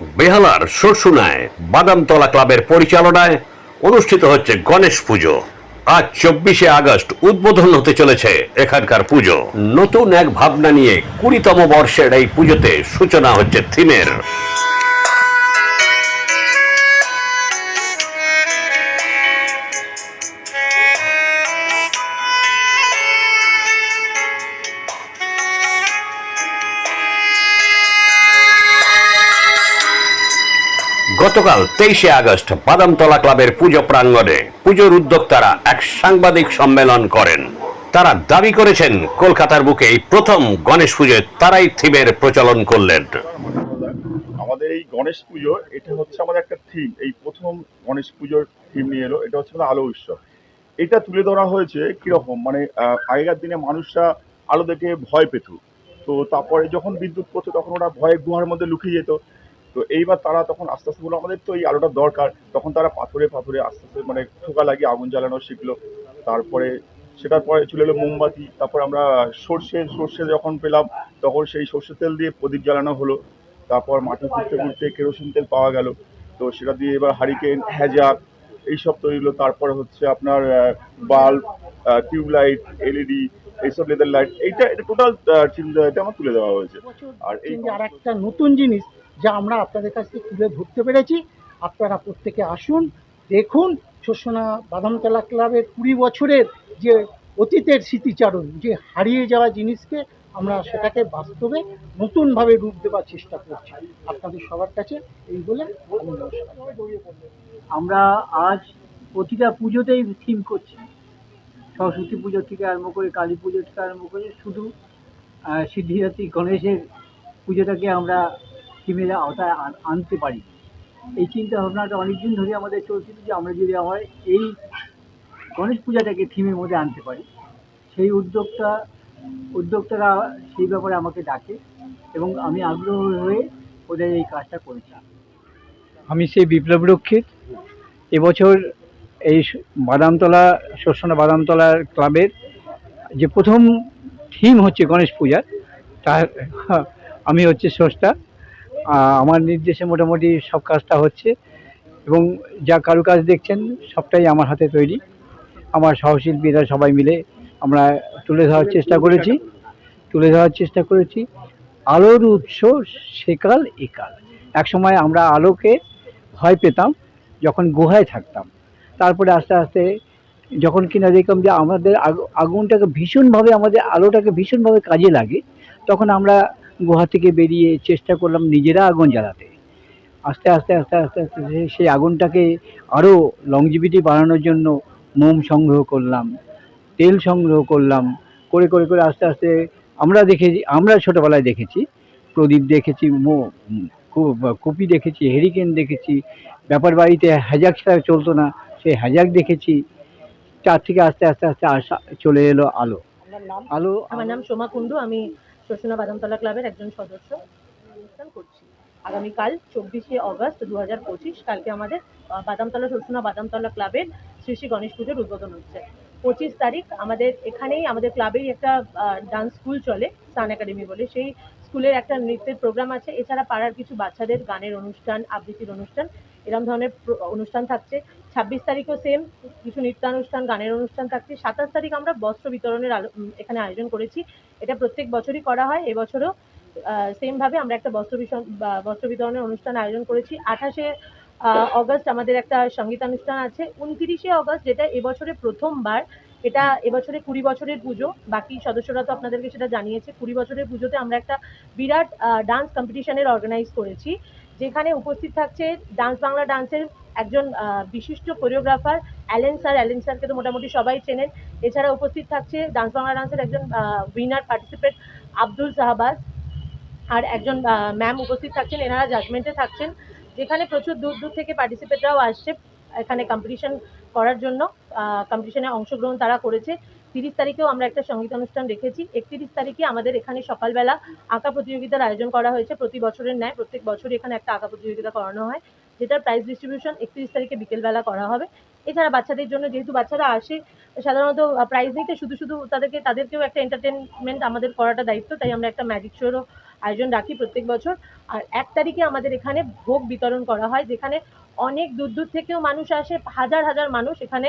বেহালার সরসুনায় বাদামতলা ক্লাবের পরিচালনায় অনুষ্ঠিত হচ্ছে গণেশ পুজো। আজ চব্বিশে আগস্ট উদ্বোধন হতে চলেছে এখানকার পুজো। নতুন এক ভাবনা নিয়ে কুড়িতম বর্ষের এই পুজোতে সূচনা হচ্ছে থিমের। গতকাল তেইশে আগস্ট বাদামতলা ক্লাবের পুজো প্রাঙ্গণে পুজোর উদ্যোক্তারা এক সাংবাদিক সম্মেলন করেন। তারা দাবি করেছেন, কলকাতার বুকে এই প্রথম গণেশ পুজোয় তারাই থিমের প্রচলন করলেন। আমাদের এই গণেশ পুজো, এটা হচ্ছে আমাদের একটা থিম। এই প্রথম গণেশ পুজোর থিম নিয়ে এলো, এটা হচ্ছে আলো উৎসব। এটা তুলে ধরা হয়েছে কীরকম? মানে আগেকার দিনে মানুষরা আলো দেখে ভয় পেত। তো তারপরে যখন বিদ্যুৎ পড়তো, তখন ওরা ভয়ে গুহার মধ্যে লুকিয়ে যেত। তো এইবার তারা তখন আস্তে আস্তে বলল আমাদের তো এই আলোটা দরকার। তখন তারা পাথরে পাথরে আস্তে আস্তে মানে ঠোকা লাগিয়ে আগুন জ্বালানো শিখলো। তারপরে সেটার পরে চলে এলো মোমবাতি। তারপর আমরা সর্ষে সর্ষে যখন পেলাম তখন সেই সর্ষে তেল দিয়ে প্রদীপ জ্বালানো হলো। তারপর মাটি খুঁড়তে খুঁড়তে কেরোসিন তেল পাওয়া গেল। তো সেটা দিয়ে এবার হারিকেন হ্যাজাক এইসব তৈরি হলো। তারপরে হচ্ছে আপনার বাল্ব টিউবলাইট এলইডি এইসব লেদার লাইট। এইটা এটা টোটাল চিন্তা এটা আমার তুলে দেওয়া হয়েছে। আর এই আর একটা নতুন জিনিস যা আমরা আপনাদের কাছ থেকে তুলে ধরতে পেরেছি। আপনারা প্রত্যেকে আসুন, দেখুন শোষণা বাদামতলা ক্লাবের কুড়ি বছরের যে অতীতের স্মৃতিচারণ, যে হারিয়ে যাওয়া জিনিসকে আমরা সেটাকে বাস্তবে নতুনভাবে রূপ দেওয়ার চেষ্টা করছি। আপনাদের সবার কাছে এই বলে আমি আমরা আজ প্রতিটা পুজোতেই থিম করছি। সরস্বতী পুজো থেকে আরম্ভ করে কালী পুজো থেকে আরম্ভ করে শুধু সিদ্ধিদাত্রী গণেশের পুজোটাকে আমরা থিমের আওতায় আন- আনতে পারি। এই চিন্তা ভাবনাটা অনেকদিন ধরে আমাদের চলছিল যে আমরা যদি আমার এই গণেশ পূজাটাকে থিমের মধ্যে আনতে পারি, সেই উদ্যোগটা উদ্যোক্তারা সেই ব্যাপারে আমাকে ডাকে এবং আমি আগ্রহ হয়ে ওদের এই কাজটা করেছি আমি সেই বিপ্লব রক্ষিত। এবছর এই বাদামতলা শস্যনা বাদামতলা ক্লাবের যে প্রথম থিম হচ্ছে গণেশ পূজার, তার আমি হচ্ছে স্রষ্টা। আমার নির্দেশে মোটামুটি সব কাজটা হচ্ছে এবং যা কারুকাজ দেখছেন সবটাই আমার হাতে তৈরি। আমার সহশিল্পীরা সবাই মিলে আমরা তুলে ধরার চেষ্টা করেছি, তুলে ধরার চেষ্টা করেছি। আলোর উৎস সেকাল একাল। একসময় আমরা আলোকে ভয় পেতাম, যখন গুহায় থাকতাম। তারপরে আস্তে আস্তে যখন কিনা দেখলাম যে আমাদের আগুনটাকে ভীষণভাবে, আমাদের আলোটাকে ভীষণভাবে কাজে লাগে, তখন আমরা গুহা থেকে বেরিয়ে চেষ্টা করলাম নিজেরা আগুন জ্বালাতে। আস্তে আস্তে আস্তে আস্তে আস্তে সেই আগুনটাকে আরও লংজিভিটি বাড়ানোর জন্য মোম সংগ্রহ করলাম তেল সংগ্রহ করলাম করে করে করে আস্তে আস্তে আমরা দেখেছি আমরা ছোটোবেলায় দেখেছি প্রদীপ দেখেছি মো কপি দেখেছি হেরিকেন দেখেছি ব্যাপার বাড়িতে হ্যাজাক ছাড়া চলতো না সেই হ্যাজাক দেখেছি চার থেকে আস্তে আস্তে আস্তে আসা চলে এলো আলো। আলো আমার নাম সোমা কুণ্ডু আমি শোষণা বাদামতলা ক্লাবের একজন সদস্য অনুষ্ঠান করছি। আগামীকাল চব্বিশে অগস্ট দু হাজার পঁচিশ, কালকে আমাদের বাদামতলা শোষণা বাদামতলা ক্লাবের শ্রী শ্রী গণেশ পুজোর উদ্বোধন হচ্ছে। পঁচিশ তারিখ আমাদের এখানেই আমাদের ক্লাবেই একটা ডান্স স্কুল চলে সান একাডেমি বলে। সেই স্কুলের একটা নৃত্যের প্রোগ্রাম আছে। এছাড়া পাড়ার কিছু বাচ্চাদের গানের অনুষ্ঠান, আবৃত্তির অনুষ্ঠান এরকম ধরনের অনুষ্ঠান থাকছে। ছাব্বিশ তারিখও সেম কিছু নৃত্যানুষ্ঠান, গানের অনুষ্ঠান থাকছে। সাতাশ তারিখ আমরা বস্ত্র বিতরণের এখানে আয়োজন করেছি। এটা প্রত্যেক বছরই করা হয়। এবছরও সেমভাবে আমরা একটা বস্ত্র বস্ত্র বিতরণের অনুষ্ঠান আয়োজন করেছি। আঠাশে অগস্ট আমাদের একটা সঙ্গীতানুষ্ঠান আছে। উনতিরিশে অগস্ট, যেটা এবছরে প্রথমবার, এটা এবছরে কুড়ি বছরের পুজো। বাকি সদস্যরা তো আপনাদেরকে সেটা জানিয়েছে। কুড়ি বছরের পুজোতে আমরা একটা বিরাট ডান্স কম্পিটিশনের অর্গানাইজ করেছি। যেখানে উপস্থিত থাকছে ডান্স বাংলা ডান্সের একজন বিশিষ্ট কোরিওগ্রাফার, অ্যালেন স্যার। অ্যালেন স্যারকে তো মোটামুটি সবাই চেনেন। এছাড়া উপস্থিত থাকছে ডান্স বাংলা ডান্সের একজন উইনার পার্টিসিপেট আব্দুল সাহাবাজ। আর একজন ম্যাম উপস্থিত থাকছেন। এনারা জাজমেন্টে থাকছেন। যেখানে প্রচুর দূর দূর থেকে পার্টিসিপেটরাও আসছে এখানে কম্পিটিশন করার জন্য। কম্পিটিশনে অংশগ্রহণ তারা করেছে। তিরিশ তারিখেও আমরা একটা সংগীত অনুষ্ঠান রেখেছি। একত্রিশ তারিখে আমাদের এখানে সকালবেলা আঁকা প্রতিযোগিতার আয়োজন করা হয়েছে। প্রতি বছরের ন্যায় প্রত্যেক বছরই এখানে একটা আঁকা প্রতিযোগিতা করানো হয়, যেটার প্রাইজ ডিস্ট্রিবিউশন একত্রিশ তারিখে বিকেলবেলা করা হবে। এছাড়া বাচ্চাদের জন্য যেহেতু বাচ্চারা আসে, সাধারণত প্রাইজ নিতে শুধু শুধু তাদেরকে, তাদেরকেও একটা এন্টারটেনমেন্ট আমাদের করাটা দায়িত্ব, তাই আমরা একটা ম্যাজিক শোরও আয়োজন রাখি প্রত্যেক বছর। আর এক তারিখে আমাদের এখানে ভোগ বিতরণ করা হয়, যেখানে অনেক দূর দূর থেকেও মানুষ আসে, হাজার হাজার মানুষ এখানে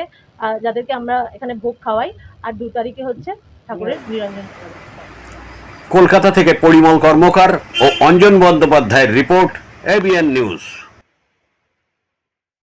যাদেরকে আমরা এখানে ভোগ খাওয়াই। আর দু তারিখে হচ্ছে ঠাকুরের নিরঞ্জন কলকাতা থেকে পরিমল কর্মকার ও অঞ্জন বন্দ্যোপাধ্যায়ের রিপোর্ট এবিএন নিউজ।